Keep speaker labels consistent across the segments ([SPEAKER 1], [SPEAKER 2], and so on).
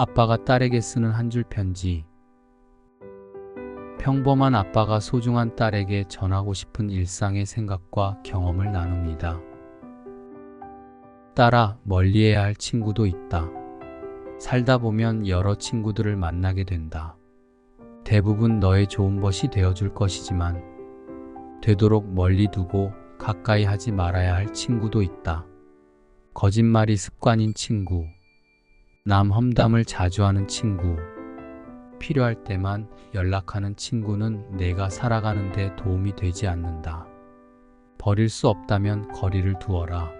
[SPEAKER 1] 아빠가 딸에게 쓰는 한 줄 편지. 평범한 아빠가 소중한 딸에게 전하고 싶은 일상의 생각과 경험을 나눕니다. 딸아, 멀리해야 할 친구도 있다. 살다 보면 여러 친구들을 만나게 된다. 대부분 너의 좋은 것이 되어줄 것이지만, 되도록 멀리 두고 가까이 하지 말아야 할 친구도 있다. 거짓말이 습관인 친구, 남 험담을 자주 하는 친구, 필요할 때만 연락하는 친구는 내가 살아가는 데 도움이 되지 않는다. 버릴 수 없다면 거리를 두어라.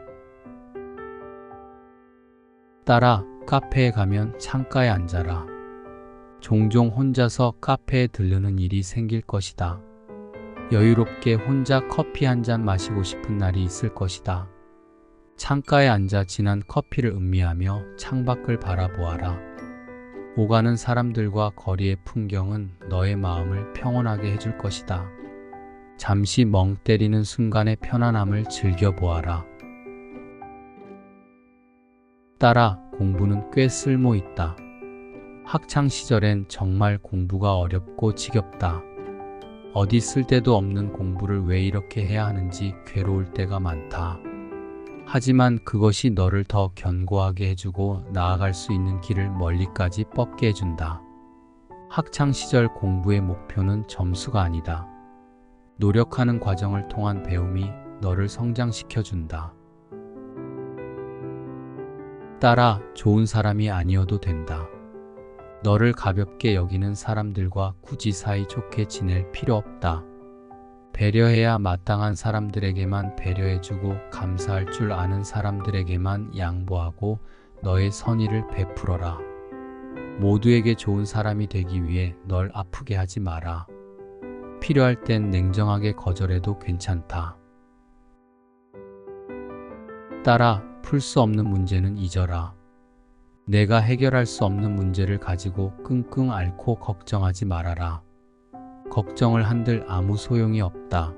[SPEAKER 1] 딸아, 카페에 가면 창가에 앉아라. 종종 혼자서 카페에 들르는 일이 생길 것이다. 여유롭게 혼자 커피 한 잔 마시고 싶은 날이 있을 것이다. 창가에 앉아 진한 커피를 음미하며 창밖을 바라보아라. 오가는 사람들과 거리의 풍경은 너의 마음을 평온하게 해줄 것이다. 잠시 멍 때리는 순간의 편안함을 즐겨보아라. 딸아, 공부는 꽤 쓸모 있다. 학창 시절엔 정말 공부가 어렵고 지겹다. 어디 쓸 데도 없는 공부를 왜 이렇게 해야 하는지 괴로울 때가 많다. 하지만 그것이 너를 더 견고하게 해주고 나아갈 수 있는 길을 멀리까지 뻗게 해준다. 학창 시절 공부의 목표는 점수가 아니다. 노력하는 과정을 통한 배움이 너를 성장시켜준다. 따라 좋은 사람이 아니어도 된다. 너를 가볍게 여기는 사람들과 굳이 사이좋게 지낼 필요 없다. 배려해야 마땅한 사람들에게만 배려해주고 감사할 줄 아는 사람들에게만 양보하고 너의 선의를 베풀어라. 모두에게 좋은 사람이 되기 위해 널 아프게 하지 마라. 필요할 땐 냉정하게 거절해도 괜찮다. 따라 풀 수 없는 문제는 잊어라. 내가 해결할 수 없는 문제를 가지고 끙끙 앓고 걱정하지 말아라. 걱정을 한들 아무 소용이 없다.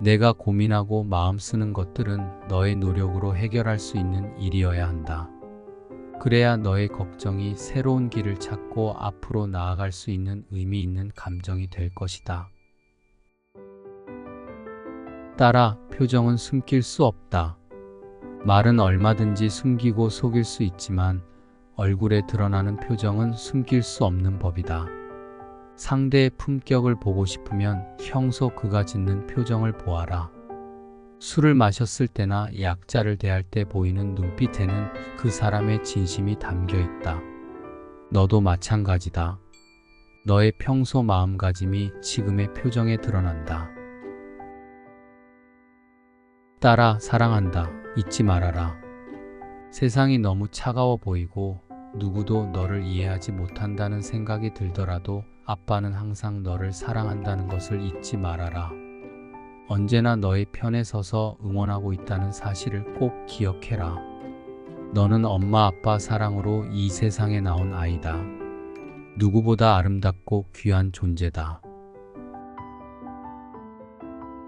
[SPEAKER 1] 내가 고민하고 마음 쓰는 것들은 너의 노력으로 해결할 수 있는 일이어야 한다. 그래야 너의 걱정이 새로운 길을 찾고 앞으로 나아갈 수 있는 의미 있는 감정이 될 것이다. 따라 표정은 숨길 수 없다. 말은 얼마든지 숨기고 속일 수 있지만 얼굴에 드러나는 표정은 숨길 수 없는 법이다. 상대의 품격을 보고 싶으면 평소 그가 짓는 표정을 보아라. 술을 마셨을 때나 약자를 대할 때 보이는 눈빛에는 그 사람의 진심이 담겨 있다. 너도 마찬가지다. 너의 평소 마음가짐이 지금의 표정에 드러난다. 따라 사랑한다. 잊지 말아라. 세상이 너무 차가워 보이고 누구도 너를 이해하지 못한다는 생각이 들더라도 아빠는 항상 너를 사랑한다는 것을 잊지 말아라. 언제나 너의 편에 서서 응원하고 있다는 사실을 꼭 기억해라. 너는 엄마 아빠 사랑으로 이 세상에 나온 아이다. 누구보다 아름답고 귀한 존재다.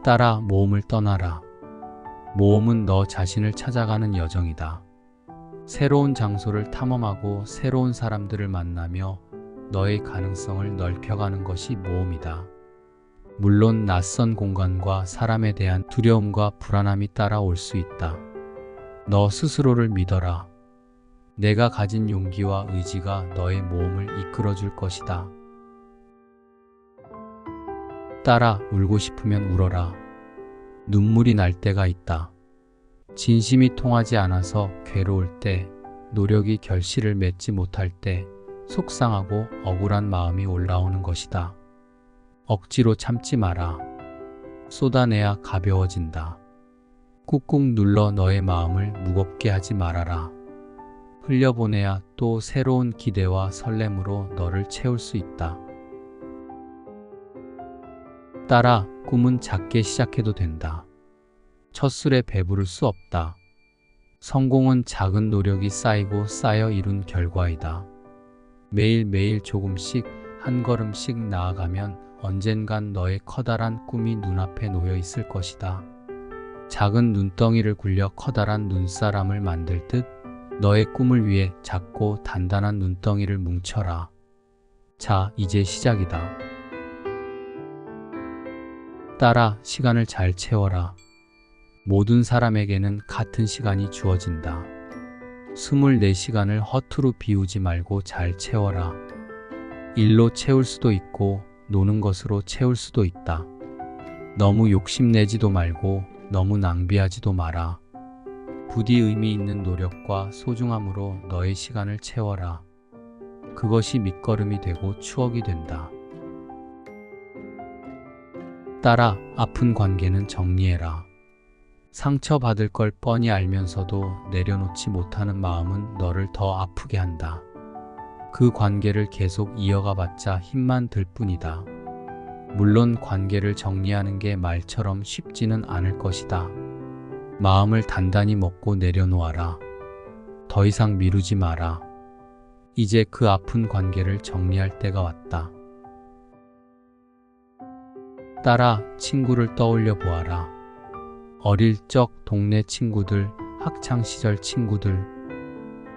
[SPEAKER 1] 따라 모험을 떠나라. 모험은 너 자신을 찾아가는 여정이다. 새로운 장소를 탐험하고 새로운 사람들을 만나며 너의 가능성을 넓혀가는 것이 모험이다. 물론 낯선 공간과 사람에 대한 두려움과 불안함이 따라올 수 있다. 너 스스로를 믿어라. 내가 가진 용기와 의지가 너의 모험을 이끌어 줄 것이다. 따라 울고 싶으면 울어라. 눈물이 날 때가 있다. 진심이 통하지 않아서 괴로울 때, 노력이 결실을 맺지 못할 때, 속상하고 억울한 마음이 올라오는 것이다. 억지로 참지 마라. 쏟아내야 가벼워진다. 꾹꾹 눌러 너의 마음을 무겁게 하지 말아라. 흘려보내야 또 새로운 기대와 설렘으로 너를 채울 수 있다. 따라 꿈은 작게 시작해도 된다. 첫 술에 배부를 수 없다. 성공은 작은 노력이 쌓이고 쌓여 이룬 결과이다. 매일매일 조금씩 한 걸음씩 나아가면 언젠간 너의 커다란 꿈이 눈앞에 놓여 있을 것이다. 작은 눈덩이를 굴려 커다란 눈사람을 만들 듯 너의 꿈을 위해 작고 단단한 눈덩이를 뭉쳐라. 자, 이제 시작이다. 따라 시간을 잘 채워라. 모든 사람에게는 같은 시간이 주어진다. 24시간을 허투루 비우지 말고 잘 채워라. 일로 채울 수도 있고 노는 것으로 채울 수도 있다. 너무 욕심내지도 말고 너무 낭비하지도 마라. 부디 의미 있는 노력과 소중함으로 너의 시간을 채워라. 그것이 밑거름이 되고 추억이 된다. 따라 아픈 관계는 정리해라. 상처받을 걸 뻔히 알면서도 내려놓지 못하는 마음은 너를 더 아프게 한다. 그 관계를 계속 이어가 봤자 힘만 들 뿐이다. 물론 관계를 정리하는 게 말처럼 쉽지는 않을 것이다. 마음을 단단히 먹고 내려놓아라. 더 이상 미루지 마라. 이제 그 아픈 관계를 정리할 때가 왔다. 따라 친구를 떠올려 보아라. 어릴 적 동네 친구들, 학창시절 친구들.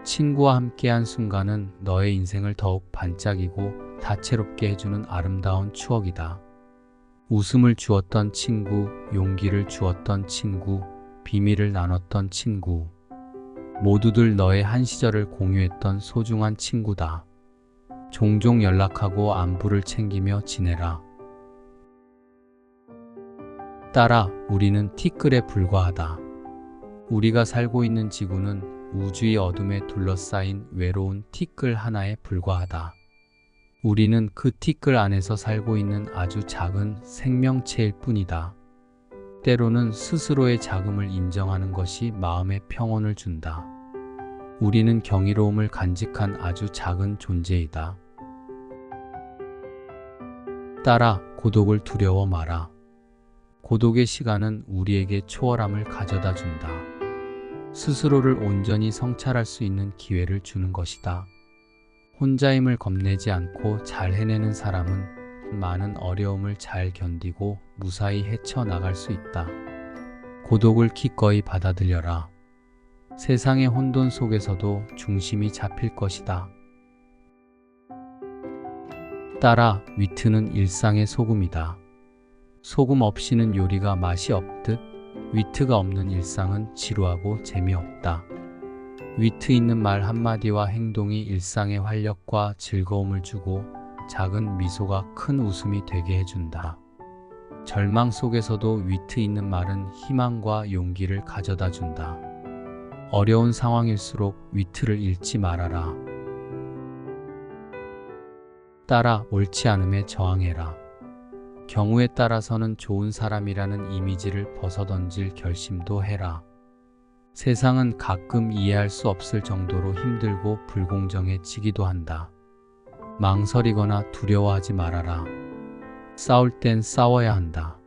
[SPEAKER 1] 친구와 함께한 순간은 너의 인생을 더욱 반짝이고 다채롭게 해주는 아름다운 추억이다. 웃음을 주었던 친구, 용기를 주었던 친구, 비밀을 나눴던 친구. 모두들 너의 한 시절을 공유했던 소중한 친구다. 종종 연락하고 안부를 챙기며 지내라. 따라 우리는 티끌에 불과하다. 우리가 살고 있는 지구는 우주의 어둠에 둘러싸인 외로운 티끌 하나에 불과하다. 우리는 그 티끌 안에서 살고 있는 아주 작은 생명체일 뿐이다. 때로는 스스로의 자금을 인정하는 것이 마음의 평온을 준다. 우리는 경이로움을 간직한 아주 작은 존재이다. 따라 고독을 두려워 마라. 고독의 시간은 우리에게 초월함을 가져다 준다. 스스로를 온전히 성찰할 수 있는 기회를 주는 것이다. 혼자임을 겁내지 않고 잘 해내는 사람은 많은 어려움을 잘 견디고 무사히 헤쳐나갈 수 있다. 고독을 기꺼이 받아들여라. 세상의 혼돈 속에서도 중심이 잡힐 것이다. 따라 위트는 일상의 소금이다. 소금 없이는 요리가 맛이 없듯 위트가 없는 일상은 지루하고 재미없다. 위트 있는 말 한마디와 행동이 일상의 활력과 즐거움을 주고 작은 미소가 큰 웃음이 되게 해준다. 절망 속에서도 위트 있는 말은 희망과 용기를 가져다 준다. 어려운 상황일수록 위트를 잃지 말아라. 따라 옳지 않음에 저항해라. 경우에 따라서는 좋은 사람이라는 이미지를 벗어던질 결심도 해라. 세상은 가끔 이해할 수 없을 정도로 힘들고 불공정해지기도 한다. 망설이거나 두려워하지 말아라. 싸울 땐 싸워야 한다.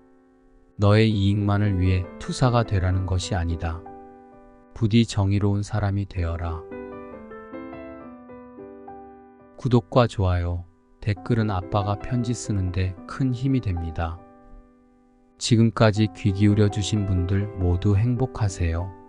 [SPEAKER 1] 너의 이익만을 위해 투사가 되라는 것이 아니다. 부디 정의로운 사람이 되어라. 구독과 좋아요, 댓글은 아빠가 편지 쓰는데 큰 힘이 됩니다. 지금까지 귀 기울여 주신 분들 모두 행복하세요.